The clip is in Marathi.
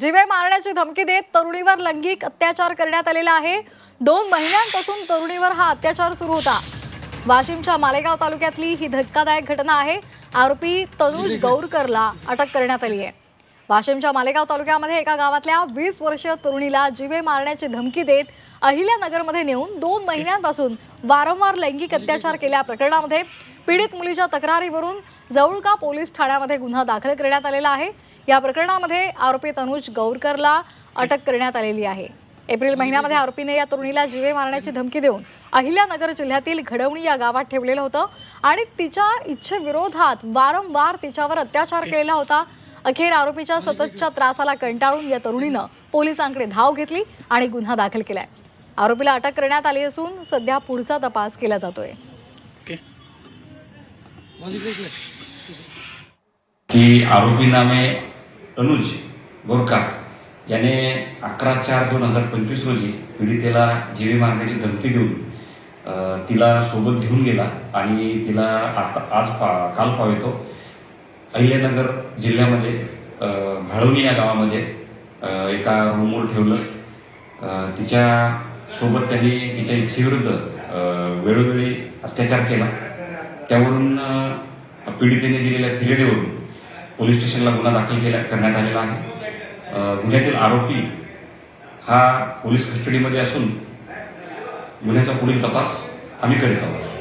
जिवे मारण्याची धमकी देत तरुणीवर लैंगिक अत्याचार करण्यात आलेला आहे. दोन महिन्यांपासून तरुणीवर हा अत्याचार सुरू होता. वाशिमच्या मालेगाव तालुक्यातली ही धक्कादायक घटना आहे. आरोपी तनुज गौरकरला अटक करण्यात आली आहे. वाशिमच्या मालेगाव तालुक्यामध्ये एका गावातल्या वीस वर्षीय तरुणीला जिवे मारण्याची धमकी देत अहिल्यानगरमध्ये नेऊन दोन महिन्यांपासून वारंवार लैंगिक अत्याचार केल्या प्रकरणामध्ये पीडित मुलीच्या तक्रारीवरून जवळका पोलीस ठाण्यामध्ये गुन्हा दाखल करण्यात आलेला आहे. या प्रकरणामध्ये आरोपी तनुज गौरकरला अटक करण्यात आलेली आहे. एप्रिल महिन्यामध्ये आरोपीने या तरुणीला जीवे मारण्याची धमकी देऊन अहिल्यानगर जिल्ह्यातील घडवणी या गावात ठेवलेलं होतं आणि तिच्या इच्छेविरोधात वारंवार तिच्यावर अत्याचार केलेला होता. अखेर आरोपीच्या सततच्या त्रासाला कंटाळून या तरुणीनं पोलिसांकडे धाव घेतली आणि गुन्हा दाखल केलाय. आरोपीला अटक करण्यात आली असून सध्या पुढचा तपास केला जातोय. की आरोपी नामे तनुज गोरकार. याने अकरा चार दोन हजार पंचवीस रोजी पीडितेला जीवे मारण्याची धमकी देऊन तिला सोबत घेऊन गेला आणि तिला आता आज पा काल पावेतो अहिल्यानगर जिल्ह्यामध्ये अ, भाळवणी या गावामध्ये एका रूमवर ठेवलं. तिच्या सोबत त्यांनी तिच्या इच्छेविरुद्ध वेळोवेळी अत्याचार केला. त्यावरून पीडितेने दिलेल्या फिर्यादीवरून पोलीस स्टेशनला गुन्हा दाखल केला करण्यात आलेला आहे. गुन्ह्यातील आरोपी हा पोलीस कस्टडीमध्ये असून गुन्ह्याचा पुढील तपास आम्ही करीत आहोत.